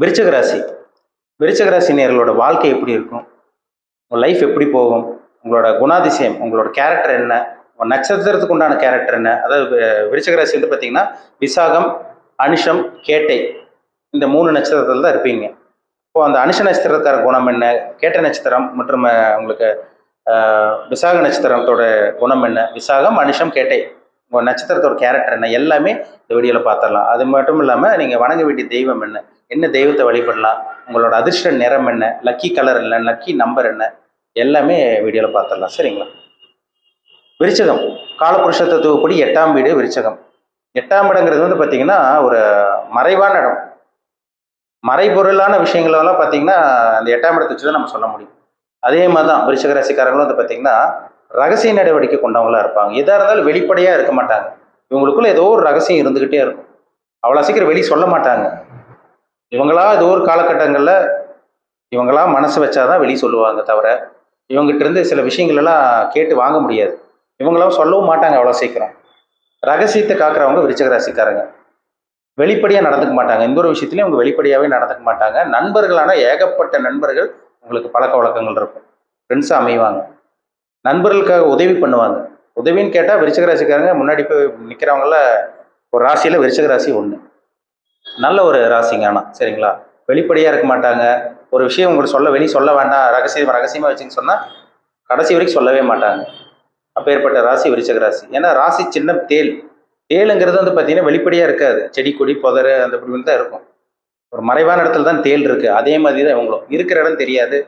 விருச்சக ராசி. விருச்சக ராசி நேர்களோட வாழ்க்கை எப்படி இருக்கும்? உங்கள் லைஃப் எப்படி போகும்? உங்களோட குணாதிசயம் உங்களோட கேரக்டர் என்ன? உங்கள் நட்சத்திரத்துக்கு உண்டான கேரக்டர் என்ன? அதாவது வி- ராசி வந்து பார்த்தீங்கன்னா விசாகம் அனுஷம் கேட்டை இந்த மூணு நட்சத்திரத்தில் தான் இருப்பீங்க. இப்போ அந்த அனுஷ நட்சத்திரக்கார குணம் என்ன? கேட்ட நட்சத்திரம் மற்றும் உங்களுக்கு விசாக நட்சத்திரத்தோட குணம் என்ன? விசாகம் அனுஷம் கேட்டை உங்கள் நட்சத்திரத்தோட கேரக்டர் என்ன எல்லாமே இந்த வீடியோவில் பார்த்துடலாம் அது மட்டும் இல்லாமல் நீங்கள் வணங்க வேண்டிய தெய்வம் என்ன? என்ன தெய்வத்தை வழிபடலாம்? உங்களோட அதிர்ஷ்ட நிறம் என்ன? லக்கி கலர் என்ன? லக்கி நம்பர் என்ன? எல்லாமே வீடியோவில் பார்த்துடலாம் சரிங்களா? விருச்சகம். காலபுருஷ தத்துவப்படி எட்டாம் வீடு விருச்சகம். எட்டாம் இடங்கிறது வந்து பார்த்தீங்கன்னா ஒரு மறைவான இடம். மறைபொருளான விஷயங்களெல்லாம் பார்த்தீங்கன்னா அந்த எட்டாம் இடத்தை வச்சு தான் நம்ம சொல்ல முடியும். அதே மாதிரி தான் விருச்சக ராசிக்காரங்களும் வந்து பார்த்தீங்கன்னா ரகசிய நடவடிக்கை கொண்டவங்களா இருப்பாங்க. எதாக இருந்தாலும் வெளிப்படையாக இருக்க மாட்டாங்க. இவங்களுக்குள்ள ஏதோ ஒரு ரகசியம் இருந்துக்கிட்டே இருக்கும். அவ்வளோ சீக்கிரம் வெளியே சொல்ல மாட்டாங்க. இவங்களா ஏதோ ஒரு காலகட்டங்களில் இவங்களா மனசு வச்சாதான் வெளியே சொல்லுவாங்க தவிர இவங்ககிட்ட இருந்து சில விஷயங்களெல்லாம் கேட்டு வாங்க முடியாது. இவங்களாம் சொல்லவும் மாட்டாங்க அவ்வளோ சீக்கிரம். ரகசியத்தை காக்குறவங்க விருச்சக ராசிக்காரங்க. வெளிப்படையாக நடந்துக்க மாட்டாங்க. எந்த ஒரு விஷயத்துலையும் அவங்க வெளிப்படையாகவே நடந்துக்க மாட்டாங்க. நண்பர்களான ஏகப்பட்ட நண்பர்கள் உங்களுக்கு பழக்க வழக்கங்கள் இருக்கும். ஃப்ரெண்ட்ஸாக அமைவாங்க. நண்பர்களுக்காக உதவி பண்ணுவாங்க. உதவின்னு கேட்டால் விருச்சக ராசிக்காரங்க முன்னாடி போய் நிற்கிறவங்கள ஒரு ராசியில் விருச்சக ராசி ஒன்று நல்ல ஒரு ராசிங்க ஆனால் சரிங்களா? வெளிப்படையாக இருக்க மாட்டாங்க. ஒரு விஷயம் உங்களுக்கு சொல்ல வெளியே சொல்ல வேண்டாம். ரகசியம் ரகசியமாக வச்சுன்னு சொன்னால் கடைசி வரைக்கும் சொல்லவே மாட்டாங்க. அப்பேற்பட்ட ராசி விருச்சக ராசி. ஏன்னா ராசி சின்ன தேல். தேளுங்கிறது வந்து பார்த்தீங்கன்னா வெளிப்படையாக இருக்காது. செடி கொடி புதர் அந்த இப்படி தான் இருக்கும். ஒரு மறைவான இடத்துல தான் தேள் இருக்குது அதே மாதிரி தான் இவங்களும். இருக்கிற இடம் தெரியாது.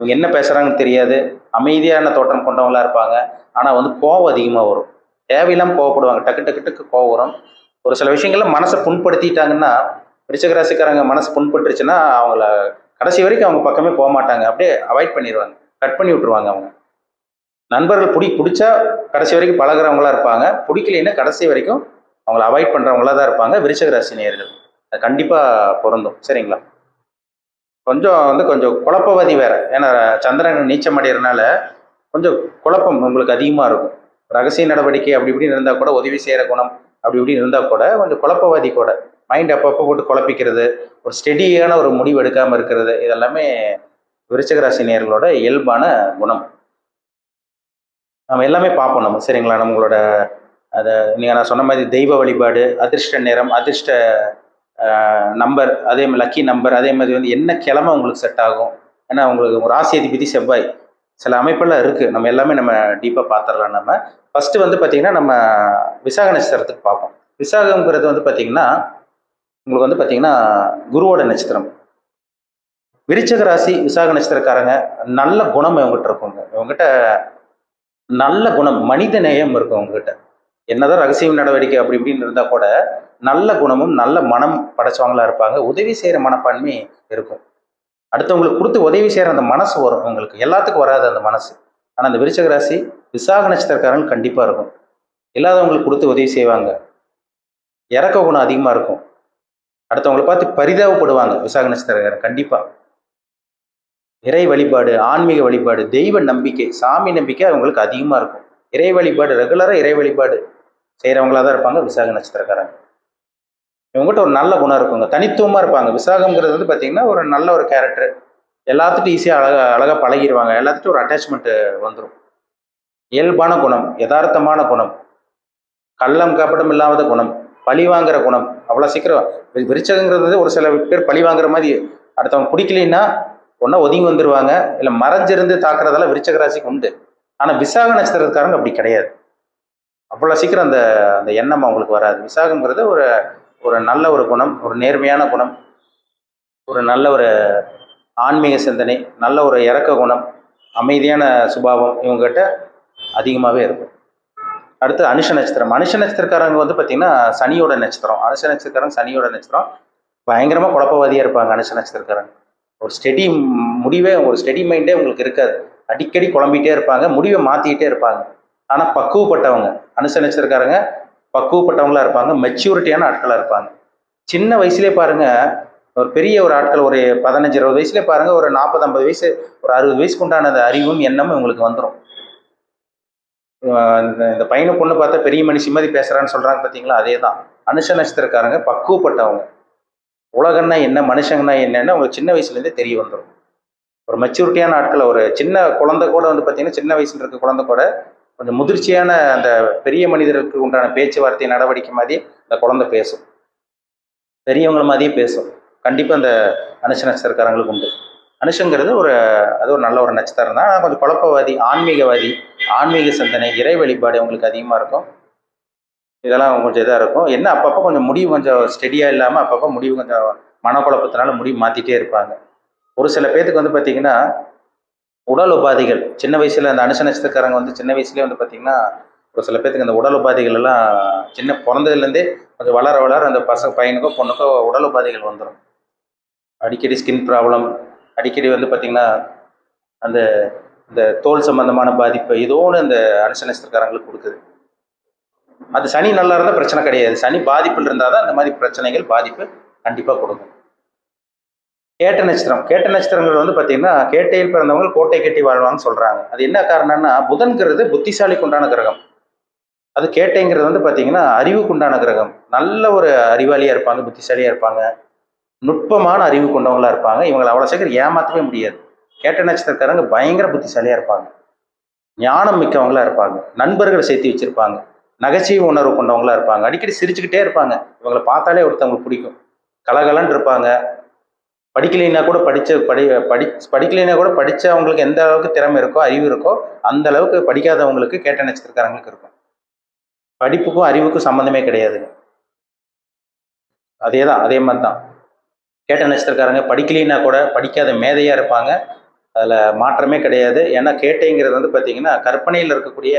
இவங்க என்ன பேசுகிறாங்கன்னு தெரியாது. அமைதியான தோற்றம் கொண்டவங்களாக இருப்பாங்க. ஆனால் வந்து கோவம் அதிகமாக வரும். தேவையில்லாமல் கோவப்படுவாங்க. டக்கு டக்கு டக்கு கோவம் வரும். ஒரு சில விஷயங்கள்ல மனசை புண்படுத்திட்டாங்கன்னா ரிச்சகராசிக்காரங்க மனசு புண்பட்டுருச்சுன்னா அவங்கள கடைசி வரைக்கும் அவங்க பக்கமே போக மாட்டாங்க. அப்படியே அவாய்ட் பண்ணிடுவாங்க. கட் பண்ணி விட்டுருவாங்க அவங்க. நண்பர்கள் பிடி பிடிச்சா கடைசி வரைக்கும் பழகுறவங்களா இருப்பாங்க. பிடிக்கலைன்னா கடைசி வரைக்கும் அவங்கள அவாய்ட் பண்ணுறவங்களா தான் இருப்பாங்க. விருச்சக ராசி அது கண்டிப்பாக பொருந்தும். சரிங்களா? கொஞ்சம் வந்து கொஞ்சம் குழப்பவாதி வேற. ஏன்னா சந்திரன் நீச்சம் அடைகிறனால கொஞ்சம் குழப்பம் உங்களுக்கு அதிகமாக இருக்கும். ரகசிய நடவடிக்கை அப்படி இப்படின்னு இருந்தால் கூட உதவி செய்கிற குணம் அப்படி இப்படின்னு இருந்தால் கூட கொஞ்சம் குழப்பவாதி கூட. மைண்ட் அப்பப்போ போட்டு குழப்பிக்கிறது ஒரு ஸ்டெடியான ஒரு முடிவு எடுக்காமல் இருக்கிறது இதெல்லாமே விருச்சகராசி நேர்களோட இயல்பான குணம். நம்ம எல்லாமே பார்ப்போம் நம்ம சரிங்களா? நம்மளோட அதை நீங்கள் நான் சொன்ன மாதிரி தெய்வ வழிபாடு அதிர்ஷ்ட நேரம் அதிர்ஷ்ட நம்பர் அதே மாதிரி லக்கி நம்பர் அதே மாதிரி வந்து என்ன கிழமை உங்களுக்கு செட் ஆகும்? ஏன்னா உங்களுக்கு ஒரு ராசி அதிபதி செவ்வாய். சில அமைப்பெல்லாம் இருக்குது நம்ம எல்லாமே நம்ம டீப்பாக பார்த்துடலாம் நம்ம. ஃபஸ்ட்டு வந்து பார்த்திங்கன்னா நம்ம விசாக நட்சத்திரத்துக்கு பார்ப்போம். விசாகங்கிறது வந்து பார்த்திங்கன்னா உங்களுக்கு வந்து பார்த்திங்கன்னா குருவோட நட்சத்திரம். விருச்சக ராசி விசாக நட்சத்திரக்காரங்க நல்ல குணம் இவங்ககிட்ட இருக்குங்க. இவங்ககிட்ட நல்ல குணம் மனித நேயம் இருக்கும் உங்ககிட்ட என்னதான் ரகசியம் நடவடிக்கை அப்படி இப்படின்னு இருந்தால் கூட நல்ல குணமும் நல்ல மனம் படைச்சவங்களா இருப்பாங்க. உதவி செய்கிற மனப்பான்மை இருக்கும். அடுத்தவங்களுக்கு கொடுத்து உதவி செய்கிற அந்த மனசு வரும் உங்களுக்கு. எல்லாத்துக்கும் வராது அந்த மனசு. ஆனால் அந்த விருச்சக ராசி விசாக நட்சத்திரக்காரங்க கண்டிப்பாக இருக்கும். இல்லாதவங்களுக்கு கொடுத்து உதவி செய்வாங்க. இறக்க குணம் அதிகமாக இருக்கும். அடுத்தவங்களை பார்த்து பரிதாபப்படுவாங்க விசாக நட்சத்திரக்காரன் கண்டிப்பாக இறை வழிபாடு ஆன்மீக வழிபாடு தெய்வ நம்பிக்கை சாமி நம்பிக்கை அவங்களுக்கு அதிகமாக இருக்கும். இறை வழிபாடு ரெகுலராக இறை வழிபாடு செய்கிறவங்களா தான் இருப்பாங்க விசாக நட்சத்திரக்காரங்க. இவங்ககிட்ட ஒரு நல்ல குணம் இருக்குங்க. தனித்துவமாக இருப்பாங்க. விசாகம்ங்கிறது வந்து பார்த்தீங்கன்னா ஒரு நல்ல ஒரு கேரக்டர் எல்லாத்துட்டும் ஈஸியாக அழகா அழகாக பழகிடுவாங்க எல்லாத்துட்டும் ஒரு அட்டாச்மெண்ட்டு வந்துடும் இயல்பான குணம் யதார்த்தமான குணம் கள்ளம் கப்படம் இல்லாத குணம் பழி வாங்குற குணம் அவ்வளோ சீக்கிரம் விரிச்சகங்கிறது விருச்சகங்கிறது ஒரு சில பேர் பழி வாங்குற மாதிரி அடுத்தவங்க பிடிக்கலைன்னா ஒன்றா ஒதுங்கி வந்துருவாங்க. இல்லை மறைஞ்சிருந்து தாக்குறதெல்லாம் விருச்சக ராசிக்கு உண்டு. ஆனால் விசாக நட்சத்திரத்துக்காரங்க அப்படி கிடையாது. அவ்வளோ சீக்கிரம் அந்த அந்த எண்ணம் அவங்களுக்கு வராது. விசாகங்கிறது ஒரு ஒரு நல்ல ஒரு குணம் ஒரு நேர்மையான குணம் ஒரு நல்ல ஒரு ஆன்மீக சிந்தனை நல்ல ஒரு இறக்க குணம் அமைதியான சுபாவம் இவங்ககிட்ட அதிகமாகவே இருக்கும். அடுத்து அனுஷ நட்சத்திரம். அனுஷ நட்சத்திரக்காரங்க வந்து பார்த்திங்கன்னா சனியோட நட்சத்திரம். அனுஷ நட்சத்திரக்காரங்க சனியோட நட்சத்திரம். பயங்கரமாக குழப்பவாதியாக இருப்பாங்க அனுஷ நட்சத்திரக்காரங்க. ஒரு ஸ்டெடி முடிவே ஒரு ஸ்டெடி மைண்டே உங்களுக்கு இருக்காது. அடிக்கடி குழம்பிகிட்டே இருப்பாங்க முடிவை மாற்றிக்கிட்டே இருப்பாங்க. ஆனால் பக்குவப்பட்டவங்க அனுஷ நட்சத்திரக்காரங்க பக்குவப்பட்டவங்களா இருப்பாங்க மெச்சூரிட்டியான ஆட்களாக இருப்பாங்க. சின்ன வயசுலேயே பாருங்க ஒரு பெரிய ஒரு ஆட்கள் ஒரு பதினஞ்சு இருபது வயசுலேயே பாருங்க ஒரு நாற்பது ஐம்பது வயசு ஒரு அறுபது வயசுக்கு உண்டான அந்த அறிவும் எண்ணமும் இவங்களுக்கு வந்துடும் இந்த இந்த பையனை பொண்ணு பார்த்தா பெரிய மனுஷி மாதிரி பேசுகிறான்னு சொல்கிறாங்க பார்த்தீங்களா அதே தான் அனுஷ நட்சத்திரக்காரங்க பக்குவப்பட்டவங்க. உலகம்னா என்ன மனுஷங்கன்னா என்னன்னு உங்களுக்கு சின்ன வயசுலேருந்தே தெரிய வந்துடும் ஒரு மெச்சூரிட்டியான ஆட்கள் ஒரு சின்ன குழந்தை கூட வந்து பார்த்தீங்கன்னா சின்ன வயசுல இருக்க குழந்தை கூட கொஞ்சம் முதிர்ச்சியான அந்த பெரிய மனிதருக்கு உண்டான பேச்சுவார்த்தை நடவடிக்கை மாதிரி அந்த குழந்தை பேசும். பெரியவங்கள மாதிரியே பேசும். கண்டிப்பாக அந்த அனுஷ நட்சத்திரக்காரங்களுக்கு உண்டு. அனுஷங்கிறது ஒரு அது ஒரு நல்ல ஒரு நட்சத்திரம் தான். ஆனால் கொஞ்சம் குழப்பவாதி ஆன்மீகவாதி ஆன்மீக சிந்தனை இறை வழிபாடு அவங்களுக்கு அதிகமாக இருக்கும். இதெல்லாம் கொஞ்சம் இதாக இருக்கும். என்ன அப்பப்போ கொஞ்சம் முடிவு கொஞ்சம் ஸ்டெடியாக இல்லாமல் அப்பப்போ முடிவு கொஞ்சம் மனக்குழப்பத்தினால முடிவு மாற்றிட்டே இருப்பாங்க. ஒரு சில பேர்த்துக்கு வந்து பார்த்திங்கன்னா உடல் உபாதைகள். சின்ன வயசில் அந்த அனுச நட்சத்திரக்காரங்க வந்து சின்ன வயசுலேயே வந்து பார்த்தீங்கன்னா ஒரு சில பேர்த்துக்கு அந்த உடல் உபாதைகள் எல்லாம் சின்ன பிறந்ததுலேருந்தே கொஞ்சம் வளர வளர அந்த பசங்க பையனுக்கோ பொண்ணுக்கோ உடல் உபாதைகள் வந்துடும் அடிக்கடி ஸ்கின் ப்ராப்ளம் அடிக்கடி வந்து பார்த்திங்கன்னா அந்த இந்த தோல் சம்பந்தமான பாதிப்பு ஏதோ ஒன்று அந்த அனுச நட்சத்திரக்காரங்களுக்கு கொடுக்குது. அது சனி நல்லா இருந்தால் பிரச்சனை கிடையாது. சனி பாதிப்பில் இருந்தால் தான் அந்த மாதிரி பிரச்சனைகள் பாதிப்பு கண்டிப்பாக கொடுக்கும். கேட்ட நட்சத்திரம். கேட்ட நட்சத்திரங்கள் வந்து பார்த்தீங்கன்னா கேட்டையில் பிறந்தவங்க கோட்டை கட்டி வாழ்வாங்கன்னு சொல்கிறாங்க அது என்ன காரணம்னா புதன்கிறது புத்திசாலிக்கு உண்டான கிரகம். அது கேட்டைங்கிறது வந்து பார்த்தீங்கன்னா அறிவுக்கு உண்டான கிரகம். நல்ல ஒரு அறிவாளியாக இருப்பாங்க புத்திசாலியாக இருப்பாங்க. நுட்பமான அறிவு கொண்டவங்களாக இருப்பாங்க. இவங்களை அவ்வளோ சீக்கிரம் ஏமாற்றவே முடியாது. கேட்ட நட்சத்திரக்காரங்க பயங்கர புத்திசாலியாக இருப்பாங்க. ஞானம் மிக்கவங்களாக இருப்பாங்க. நண்பர்களை சேர்த்து வச்சிருப்பாங்க. நகைச்சுவை உணர்வு கொண்டவங்களா இருப்பாங்க. அடிக்கடி சிரிச்சுக்கிட்டே இருப்பாங்க. இவங்களை பார்த்தாலே ஒருத்தவங்களுக்கு பிடிக்கும். கலகலன்னு இருப்பாங்க. படிக்கலைன்னா கூட படிச்ச படி படி படிக்கலைன்னா கூட படிச்சவங்களுக்கு எந்த அளவுக்கு திறமை இருக்கோ அறிவு இருக்கோ அந்த அளவுக்கு படிக்காதவங்களுக்கு கேட்ட நட்சத்திரக்காரங்களுக்கு இருக்கும். படிப்புக்கும் அறிவுக்கும் சம்மந்தமே கிடையாதுங்க அதே தான் அதே மாதிரி தான் கேட்ட நட்சத்திரக்காரங்க படிக்கலைன்னா கூட படிக்காத மேதையாக இருப்பாங்க. அதில் மாற்றமே கிடையாது. ஏன்னா கேட்டைங்கிறது வந்து பார்த்திங்கன்னா கற்பனையில் இருக்கக்கூடிய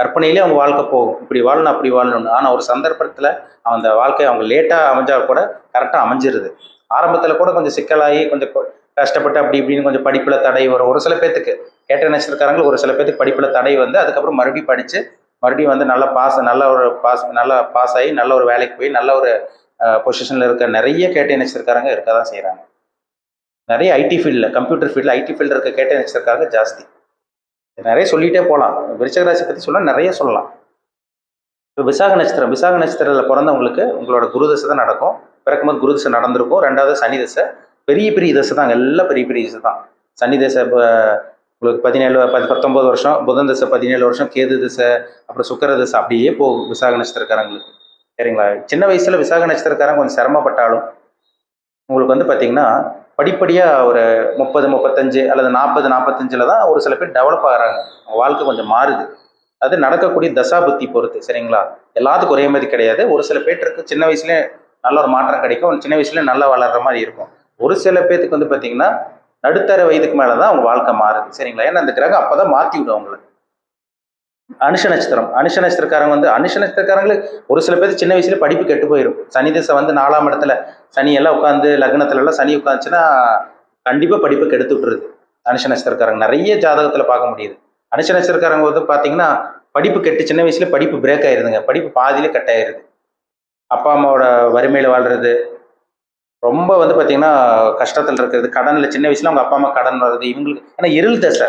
கற்பனையிலே அவங்க வாழ்க்கை போகும். இப்படி வாழணும் அப்படி வாழணும்னு. ஆனால் ஒரு சந்தர்ப்பத்தில் அந்த வாழ்க்கை அவங்க லேட்டாக அமைஞ்சால் கூட கரெக்டாக அமைஞ்சிருது. ஆரம்பத்தில் கூட கொஞ்சம் சிக்கலாகி கொஞ்சம் கஷ்டப்பட்டு அப்படி இப்படின்னு கொஞ்சம் படிப்பில் தடை வரும். ஒரு சில பேர்த்துக்கு கேட்ட நட்சத்திரக்காரங்க ஒரு சில பேர்த்துக்கு படிப்பில் தடை வந்து அதுக்கப்புறம் மறுபடியும் படித்து மறுபடியும் வந்து நல்லா பாஸ் நல்ல ஒரு பாஸ் நல்லா பாஸ் ஆகி நல்ல ஒரு வேலைக்கு போய் நல்ல ஒரு பொசிஷனில் இருக்க நிறைய கேட்ட நட்சத்திரக்காரங்க இருக்க தான் செய்கிறாங்க நிறைய ஐடி ஃபீல்டில் கம்ப்யூட்டர் ஃபீல்டில் ஐடி ஃபீல்டில் இருக்க கேட்ட நட்சத்திரக்காரங்க ஜாஸ்தி. நிறைய சொல்லிகிட்டே போகலாம் விருச்சக ராசி பற்றி சொல்ல நிறைய சொல்லலாம். இப்போ விசாக நட்சத்திரம் விசாக நட்சத்திரத்தில் பிறந்தவங்களுக்கு உங்களோட குருதசை தான் நடக்கும். பிறக்கும்போது குரு தசை நடந்திருக்கும். ரெண்டாவது சனி தசை. பெரிய பெரிய தசை தான். எல்லாம் பெரிய பெரிய தசை தான். சனி தசை இப்போ உங்களுக்கு பதினேழு பத்து பத்தொம்பது வருஷம். புதன் தசை பதினேழு வருஷம். கேது தசை அப்புறம் சுக்கர தசை அப்படியே போகும். விசாக நட்சத்திரக்காரங்களுக்கு. சரிங்களா? சின்ன வயசில் விசாக நட்சத்திரக்காரங்க கொஞ்சம் சிரமப்பட்டாலும் உங்களுக்கு வந்து பார்த்தீங்கன்னா படிப்படியாக ஒரு முப்பது முப்பத்தஞ்சு அல்லது நாற்பது நாற்பத்தஞ்சில் தான் ஒரு சில பேர் டெவலப் ஆகிறாங்க. வாழ்க்கை கொஞ்சம் மாறுது. அது நடக்கக்கூடிய தசாபுத்தி பொறுத்து. சரிங்களா? எல்லாத்துக்கும் ஒரே மாதிரி கிடையாது. ஒரு சில பேருக்கு சின்ன வயசுலேயே நல்ல ஒரு மாற்றம் கிடைக்கும். சின்ன வயசுல நல்லா வளர்ற மாதிரி இருக்கும். ஒரு சில பேர்த்துக்கு வந்து பார்த்தீங்கன்னா நடுத்தர வயதுக்கு மேலே தான் அவங்க வாழ்க்கை மாறுது. சரிங்களா? ஏன்னா அந்த கிரகம் அப்போ தான் மாற்றி விடும் அவங்கள. அனுஷ நட்சத்திரம். அனுஷ நட்சத்திரக்காரங்க வந்து அனுஷ நட்சத்திரக்காரங்களுக்கு ஒரு சில பேர் சின்ன வயசுல படிப்பு கெட்டு போயிடும் சனி திசை வந்து நாலாம் இடத்துல சனி எல்லாம் உட்காந்து லக்னத்துல எல்லாம் சனி உட்காந்துச்சுன்னா கண்டிப்பா படிப்பு கெடுத்து விட்டுருது. அனுஷ நட்சத்திரக்காரங்க. நிறைய ஜாதகத்துல பார்க்க முடியுது. அனுஷ நட்சத்திரக்காரங்க வந்து பாத்தீங்கன்னா படிப்பு கெட்டு சின்ன வயசுல படிப்பு பிரேக் ஆயிருதுங்க. படிப்பு பாதியில கட் ஆயிருது. அப்பா அம்மாவோட வறுமையில் வாழ்றது. ரொம்ப வந்து பார்த்தீங்கன்னா கஷ்டத்தில் இருக்கிறது கடனில் சின்ன வயசுல அவங்க அப்பா அம்மா கடன் வருது இவங்களுக்கு ஏன்னா இருள் தசை.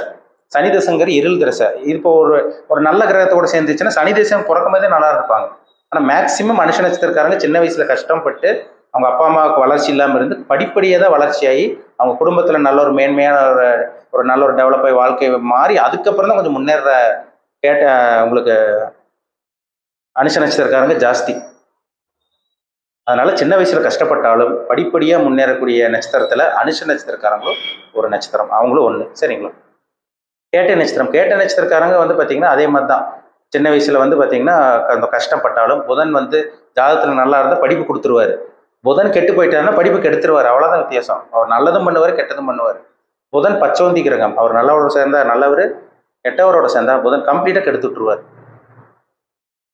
சனி தசைங்கிற இருள் தசை. இப்போ ஒரு ஒரு நல்ல கிரகத்தோட சேர்ந்துச்சுன்னா சனி தசம் பிறக்கும் போதே நல்லா இருப்பாங்க. ஆனால் மேக்சிமம் மனுஷ நட்சத்திரக்காரங்க சின்ன வயசுல கஷ்டப்பட்டு அவங்க அப்பா அம்மாவுக்கு வளர்ச்சி இல்லாமல் இருந்து படிப்படியாக தான் வளர்ச்சியாகி அவங்க குடும்பத்தில் நல்ல ஒரு மேன்மையான ஒரு ஒரு நல்ல ஒரு டெவலப் ஆகி வாழ்க்கை மாறி அதுக்கப்புறம் தான் கொஞ்சம் முன்னேற கேட்ட உங்களுக்கு அனுஷ நட்சத்திரக்காரங்க ஜாஸ்தி. அதனால சின்ன வயசுல கஷ்டப்பட்டாலும் படிப்படியா முன்னேறக்கூடிய நட்சத்திரத்துல அனுஷ நட்சத்திரக்காரங்களும் ஒரு நட்சத்திரம். அவங்களும் ஒண்ணு. சரிங்களா? கேட்ட நட்சத்திரம். கேட்ட நட்சத்திரக்காரங்க வந்து பாத்தீங்கன்னா அதே மாதிரி தான் சின்ன வயசுல வந்து பாத்தீங்கன்னா அந்த கஷ்டப்பட்டாலும் புதன் வந்து ஜாதகத்துல நல்லா இருந்தா படிப்பு கொடுத்துருவாரு. புதன் கெட்டு போயிட்டாருன்னா படிப்பு கெடுத்துருவாரு. அவ்வளவுதான் வித்தியாசம். அவர் நல்லதும் பண்ணுவார் கெட்டதும் பண்ணுவார். புதன் பச்சோந்தி கிரகம். அவர் நல்லவரோட சேர்ந்தா நல்லவர் கெட்டவரோட சேர்ந்தா புதன் கம்ப்ளீட்டா கெடுத்து விட்டுருவார்.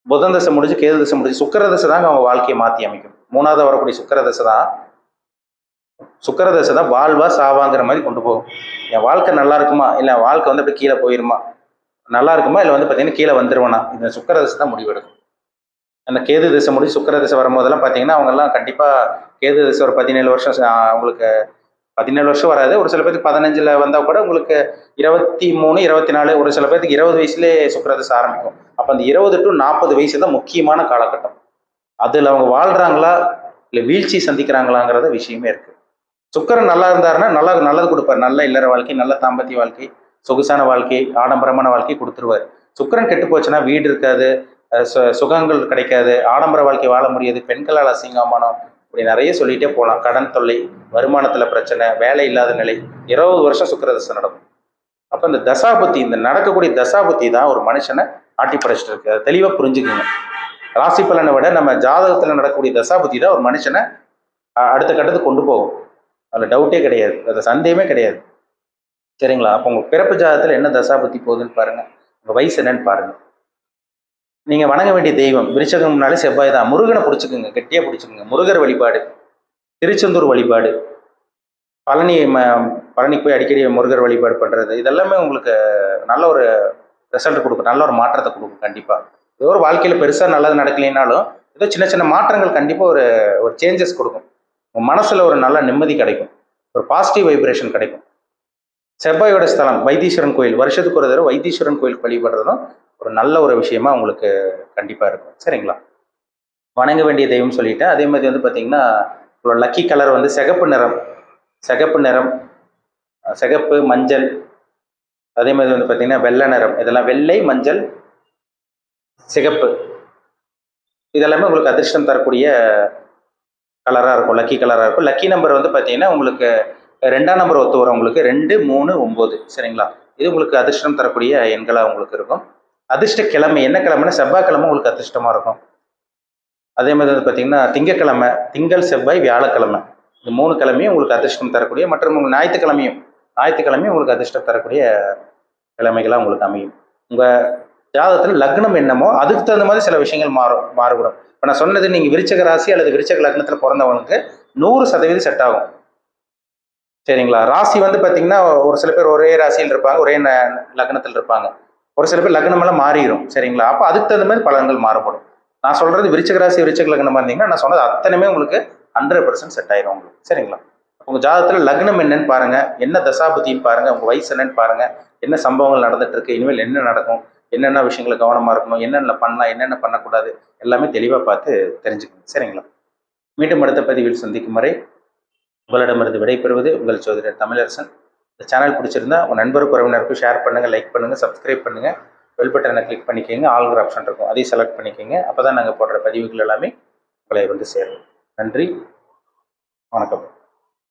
புதன் தசை முடிஞ்சு கேது தசை முடிஞ்சு சுக்கிர தசை தாங்க அவங்க வாழ்க்கையை மாற்றி அமைக்கும். மூணாவது வரக்கூடிய சுக்கர தசை தான் சுக்கர தசை தான் வாழ்வா சாவாங்கிற மாதிரி கொண்டு போகும். என் வாழ்க்கை நல்லா இருக்குமா? இல்லை என் வாழ்க்கை வந்து அப்படியே கீழே போயிருமா? நல்லா இருக்குமா? இல்லை வந்து பார்த்தீங்கன்னா கீழே வந்துருவனா? இந்த சுக்கர தசை தான் முடிவெடுக்கும். அந்த கேது தசை முடிஞ்சு சுக்கர தசை வரும்போதெல்லாம் பார்த்தீங்கன்னா அவங்கெல்லாம் கண்டிப்பாக கேது தசை ஒரு பதினேழு வருஷம் அவங்களுக்கு பதினேழு வருஷம் வராது. ஒரு சில பேருக்கு பதினஞ்சில் வந்தால் கூட உங்களுக்கு இருபத்தி மூணு இருபத்தி நாலு ஒரு சில பேருக்கு இருபது வயசுலேயே சுக்கர தசை ஆரம்பிக்கும். அப்போ அந்த இருபது டு நாற்பது வயசு தான் முக்கியமான காலகட்டம். அதில் அவங்க வாழ்கிறாங்களா இல்லை வீழ்ச்சி சந்திக்கிறாங்களாங்கிறத விஷயமே இருக்கு. சுக்கரன் நல்லா இருந்தாருன்னா நல்லா நல்லது கொடுப்பார். நல்ல இல்லற வாழ்க்கை நல்ல தாம்பத்திய வாழ்க்கை சொகுசான வாழ்க்கை ஆடம்பரமான வாழ்க்கை கொடுத்துருவார். சுக்கரன் கெட்டு போச்சுன்னா வீடு இருக்காது சு- சுகங்கள் கிடைக்காது ஆடம்பர வாழ்க்கை வாழ முடியாது பெண்களால் அசிங்கமானம் இப்படி நிறைய சொல்லிகிட்டே போகலாம் கடன் தொல்லை வருமானத்தில் பிரச்சனை வேலை இல்லாத நிலை இருபது வருஷம் சுக்கரதசை நடக்கும். அப்போ இந்த தசாபுத்தி இந்த நடக்கக்கூடிய தசாபுத்தி தான் ஒரு மனுஷனை ஆட்டி படைச்சிட்டு இருக்கு. அதை தெளிவாக புரிஞ்சுக்கோங்க. ராசி பலனை விட நம்ம ஜாதகத்தில் நடக்கக்கூடிய தசாபுத்தி தான் ஒரு மனுஷனை அடுத்த கட்டத்துக்கு கொண்டு போகும். அதில் டவுட்டே கிடையாது. அது சந்தேகமே கிடையாது. சரிங்களா? அப்போ உங்கள் பிறப்பு ஜாதகத்தில் என்ன தசாபுத்தி போகுதுன்னு பாருங்கள் உங்கள் வயசு என்னன்னு பாருங்கள் நீங்கள் வணங்க வேண்டிய தெய்வம். விருச்சகம்னாலே செவ்வாய் தான். முருகனை பிடிச்சிக்குங்க. கெட்டியாக பிடிச்சிக்குங்க. முருகர் வழிபாடு. திருச்செந்தூர் வழிபாடு. பழனி ம பழனிக்கு போய் அடிக்கடி முருகர் வழிபாடு பண்ணுறது இதெல்லாமே உங்களுக்கு நல்ல ஒரு ரிசல்ட் கொடுக்கும். நல்ல ஒரு மாற்றத்தை கொடுக்கும். கண்டிப்பாக ஏதோ ஒரு வாழ்க்கையில் பெருசாக நல்லது நடக்கலைனாலும் ஏதோ சின்ன சின்ன மாற்றங்கள் கண்டிப்பாக ஒரு ஒரு சேஞ்சஸ் கொடுக்கும். உங்கள் மனசில் ஒரு நல்ல நிம்மதி கிடைக்கும். ஒரு பாசிட்டிவ் வைப்ரேஷன் கிடைக்கும். செவ்வாயோட ஸ்தலம் வைத்தீஸ்வரன் கோயில் வருஷத்துக்கு ஒரு தடவை வைத்தீஸ்வரன் கோயில் வழிபடுறதும் ஒரு நல்ல ஒரு விஷயமா உங்களுக்கு கண்டிப்பாக இருக்கும். சரிங்களா? வணங்க வேண்டிய தெய்வம் சொல்லிட்டேன் அதே மாதிரி வந்து பார்த்தீங்கன்னா உங்களோட லக்கி கலர் வந்து சிகப்பு நிறம். சிகப்பு நிறம் சிகப்பு மஞ்சள். அதே மாதிரி வந்து பார்த்தீங்கன்னா வெள்ளை நிறம். இதெல்லாம் வெள்ளை மஞ்சள் சிகப்பு. இதெல்லாமே உங்களுக்கு அதிர்ஷ்டம் தரக்கூடிய கலராக இருக்கும். லக்கி கலராக இருக்கும். லக்கி நம்பர் வந்து பார்த்தீங்கன்னா உங்களுக்கு ரெண்டாம் நம்பர் ஒத்து வரும். உங்களுக்கு ரெண்டு மூணு ஒம்பது. சரிங்களா? இது உங்களுக்கு அதிர்ஷ்டம் தரக்கூடிய எண்களாக உங்களுக்கு இருக்கும். அதிர்ஷ்ட கிழமை என்ன கிழமைனா செவ்வாய்க்கிழமை உங்களுக்கு அதிர்ஷ்டமாக இருக்கும். அதே மாதிரி வந்து பார்த்தீங்கன்னா திங்கக்கிழமை திங்கள் செவ்வாய் வியாழக்கிழமை. இந்த மூணு கிழமையும் உங்களுக்கு அதிர்ஷ்டம் தரக்கூடிய மற்றும் உங்கள் ஞாயிற்றுக்கிழமையும் ஞாயிற்றுக்கிழமையும் உங்களுக்கு அதிர்ஷ்டம் தரக்கூடிய கிழமைகளாக உங்களுக்கு அமையும். உங்கள் ஜாதகத்தில் லக்னம் என்னமோ அதுக்கு தகுந்த மாதிரி சில விஷயங்கள் மாறும் மாறுபடும். இப்போ நான் சொன்னது நீங்கள் விருச்சக ராசி அல்லது விருச்சக லக்னத்தில் பிறந்தவங்களுக்கு நூறு சதவீதம் செட் ஆகும். சரிங்களா? ராசி வந்து பார்த்தீங்கன்னா ஒரு சில பேர் ஒரே ராசியில் இருப்பாங்க ஒரே ந- லக்னத்தில் இருப்பாங்க. ஒரு சில பேர் லக்னமெல்லாம் மாறிடும் சரிங்களா? அப்போ அதுக்கு தகுந்த மாதிரி பலன்கள் மாறுபடும். நான் சொல்கிறது விருச்சக ராசி விருச்சக லக்னமாக இருந்தீங்கன்னா நான் சொன்னது அத்தனையுமே உங்களுக்கு ஹண்ட்ரட் பர்சன்ட் செட் ஆயிரும் உங்களுக்கு. சரிங்களா? உங்கள் ஜாதகத்தில் லக்னம் என்னன்னு பாருங்கள் என்ன தசாபுத்தின்னு பாருங்கள் உங்கள் வயசு என்னன்னு பாருங்கள் என்ன சம்பவங்கள் நடந்துட்டு இருக்கு இனிமேல் என்ன நடக்கும் என்னென்ன விஷயங்களை கவனமாக இருக்கணும் என்னென்ன பண்ணலாம் என்னென்ன பண்ணக்கூடாது எல்லாமே தெளிவாக பார்த்து தெரிஞ்சுக்கணும். சரிங்களா? மீண்டும் அடுத்த பதிவில் சந்திக்கும் வரை உங்களிடமிருந்து விடைபெறுவது உங்கள் சோதரர் தமிழரசன். இந்த சேனல் பிடிச்சிருந்தா உங்கள் நண்பருக்கு உறவினருக்கும் ஷேர் பண்ணுங்கள் லைக் பண்ணுங்கள் சப்ஸ்கிரைப் பண்ணுங்கள் பெல் பட்டனை கிளிக் பண்ணிக்கோங்க ஆல்கிற ஆப்ஷன் இருக்கும். அதையும் செலக்ட் பண்ணிக்கோங்க. அப்போ தான் நாங்கள் போடுற பதிவுகள் எல்லாமே உங்களை வந்து சேரும். நன்றி வணக்கம்.